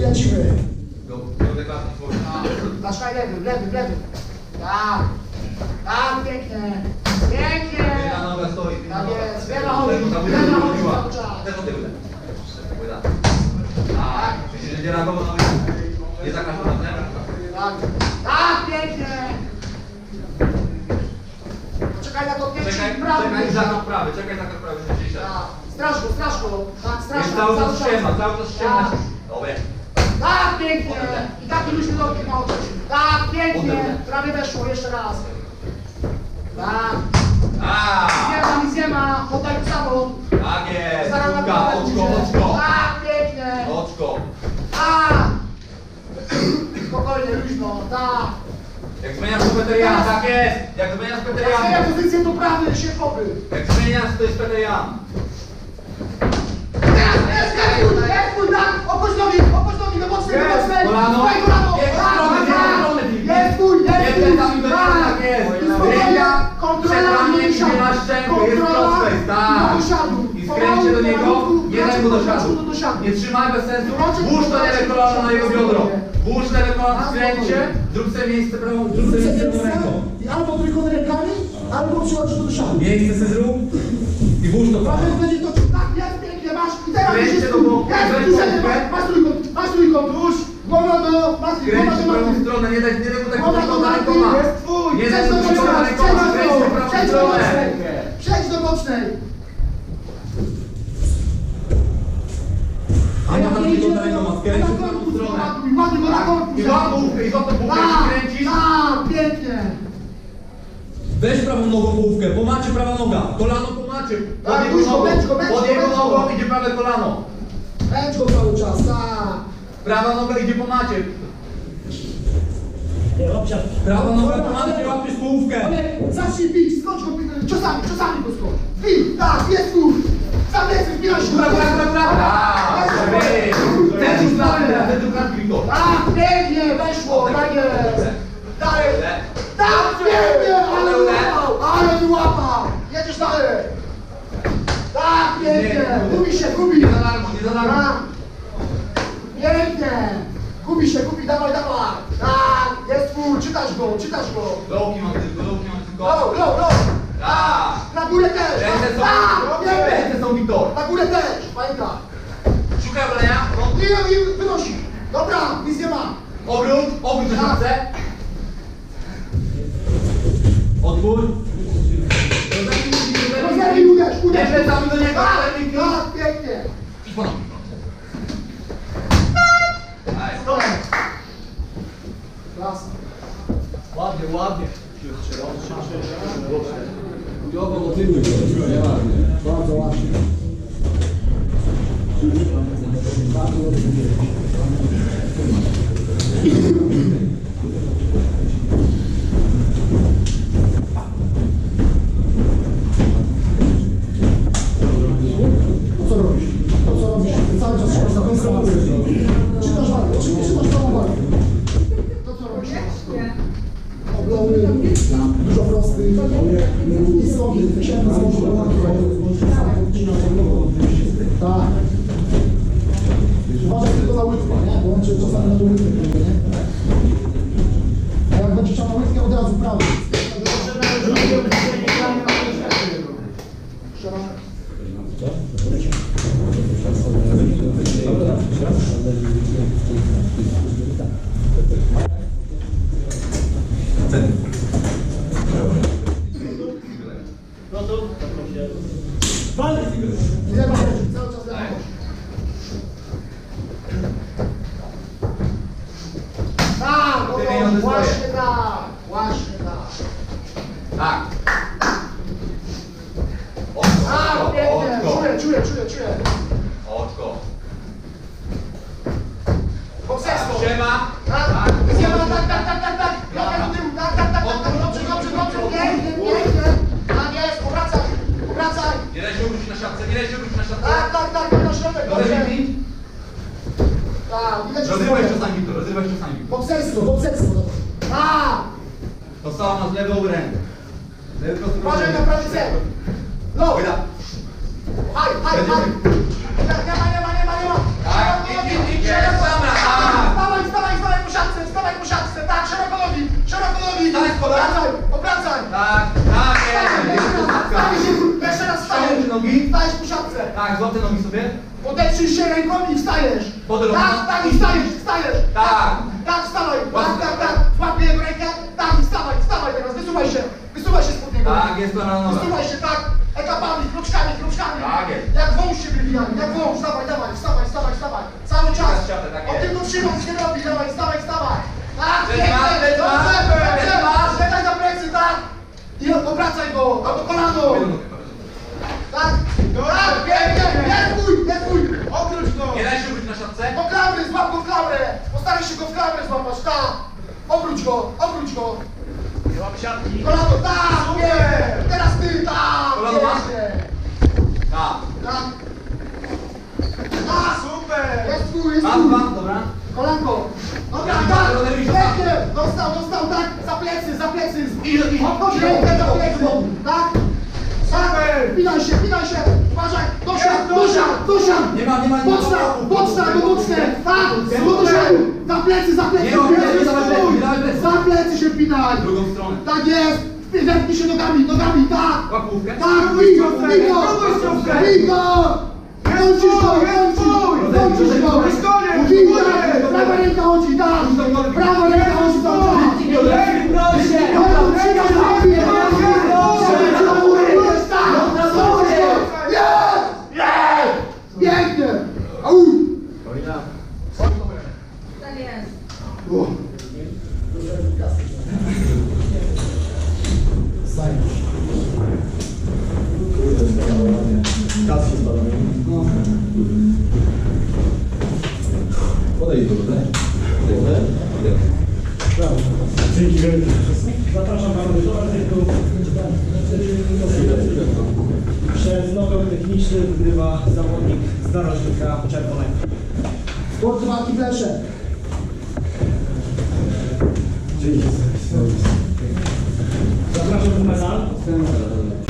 Kręcimy. Do, do deklarki swojej. Naszkaj lewy, lewy, lewy. Tak. Tak, pięknie. Pięknie. Jedna noga stoi. Tak jest, wiele chodzi, nie chodzi cały czas. Tego tyłu. Łyda. Tak. Myślisz, że nie reagował na? Nie zakażona, nie? Tak. Tak, pięknie. Czekaj na to pięć Czekaj, czekaj zakaz prawy, czekaj zakaz prawy, że się Tak. Go. Tak, cały czas ściema, cały czas ściema. Tak. Tak, pięknie. I taki luźny nogi ma oddać. Tak, pięknie. Potem. Prawie weszło, jeszcze raz. Tak. A, Nie ma, nic nie ma. Poddaj to samo. tak jest. Zaraz na Kulka, prawę oczko, oczko. Tak, pięknie. Oczko. Tak. Spokojnie, luźno. Tak. Jak zmieniasz to Peter Jan, tak jest. Jak zmieniasz Peter Jak zmienia Jan. pozycję, to prawy, siefowy. Jak zmieniasz, to jest Peter Jan. Mu do siadu. do siadu. Nie trzymaj bez sensu, włóż to lewe kolano na jego biodro. Włóż lewe kolano, skręcie, zrób sobie miejsce prawą, zrób sobie miejsce prawą ręką. Albo trójkąt rękami, albo przychodzi do siadu. Miejsce sobie zrób i włóż to prawo. będzie to tak, jest pięknie, masz. I teraz będziesz do boku, weź masz, trójkąt, masz trójkąt, już, głowa do, Skręć głowa w do maty. stronę, nie daj, nie daj mu tak Głowa do twój, Nie daj mu rękoma, przejdź do w prawą przejdź do bocznej, przejdź do bocznej. A ja tam daj go na w prawą korpus, stronę. ładuj, ładuj go na korpus. I tą główkę, Tak, kręcisz. tak, pięknie. Weź prawą nogą połówkę, po macie prawa noga, kolano po macie. Pod Tak, jego go, weź pod go, jego nogą idzie prawe kolano. Go cały czas, tak. Prawa noga idzie po macie. Prawa noga po macie, łapiesz połówkę. Zacznij bić, skocz go, czasami, czasami go skocz. Bij, tak, jest tu. Pięknie. Gubi się, gubi. Nie za darmo, nie za darmo. Pięknie. Gubi się, gubi, dawaj, dawaj. Tak, jest tu, czytasz go, czytasz go. Dołki mam tylko, dołki mam tylko. Go, go, go. Tak. Na górę też. Ręce są, Tak, ręce są, Wiktor. Na górę też, pamiętaj. Szukaj obrania. I, i wynosi. Dobra, nic nie ma. Obrót, obrót na szafce. Odwór. Rozerwij, uderz, uderz. Nie plecami do niego, rozerwij. tak, pięknie. I ponownie. Nice. Dobra. Klasa. Ładnie, ładnie. Bardzo Tak. Uważaj tylko na łydkę, nie? Bo on cię czasami na łydkę Lewa chodzi, cały czas lewa chodzi. Tak, no Ty to pieniądze właśnie swoje. tak, właśnie tak. Tak. Tak, Oczko, oczko, czuję, czuję, czuję, czuję. oczko. Bokserstwo. Siema. Widziałeś. Tak, tak, tak, tak, na środek, dobrze. Tak, widać Rozrywaj czasami to, rozrywaj czasami. Bokserstwo, bokserstwo. A! Tak. To Dostała nas lewą rękę. Uważaj na prawy cel. No! Haj, haj, haj! Nie ma, nie ma, nie ma, nie ma! Tak, idź, idź, idź! Wstawaj, wstawaj, wstawaj po szatce, wstawaj po szatce, tak, szeroko nogi, szeroko nogi! Wracaj! Sobie. Podetrzyj się rękami i wstajesz. Podrób. Tak, tak i wstajesz, wstajesz. Tak. Tak, wstawaj. Tak, tak, tak. Złapię w rękę. Tak i wstawaj, wstawaj teraz. Wysuwaj się. Wysuwaj się spod niego. Tak, jest kolana na nogę. Wysuwaj się, tak. Etapami, kruczkami, kruczkami. Tak jest. Jak wąż się wybijali, jak wąż. Dawaj, dawaj, wstawaj, wstawaj, wstawaj. Cały czas. Siatę, tak O jest. tylko trzymać się robi. Dawaj, wstawaj, wstawaj. Tak, masz, Dobrze, dobrze. Czekaj za plecy, tak. I obracaj go. Albo kolano. Tak, tak, pięknie. Jest mój, jest mój. Obróć go. Nie daj się użyć na siatce. Po klamrę, złap go w klamrę! Postaraj się go w klamrę złapać, tak! Obróć go, obróć go! Łap siatki. Kolano, tak! Nie! Teraz ty, tak! Kolano masz? Tak. Tak! Tak! Super. Jest twój, jest Mam, twój! mam, dobra. Kolanko! Dobra, tak! Pięknie! Dostał, dostał, tak! Za plecy, za plecy! I, i chodź rękę za plecy! Tak! Tak! Pinaj się, pinaj się! Uważaj! Dosiad, dosiad, dosiad! Nie ma, nie ma, nie ma. Boczna, do boczne! Tak! Przodu! Za plecy, za plecy! Nie nie, nie nie. Za plecy się pinaj! Drugą stronę. Tak jest! Zepnij się nogami, nogami, tak! Łapówkę. Tak, bij go, bij go! Bij go! Kończysz go, kończysz! Go! Koniec. Prawa ręka chodzi, tak! Prawa ręka chodzi, tak! Proszę. Podejdź do wody. Dzięki wielkie. Zapraszam Pana do artykułu. Przez nogą techniczny wygrywa zawodnik z narożnika czerwonego. Sport walki flesze. Dzięki. Zapraszam na sal.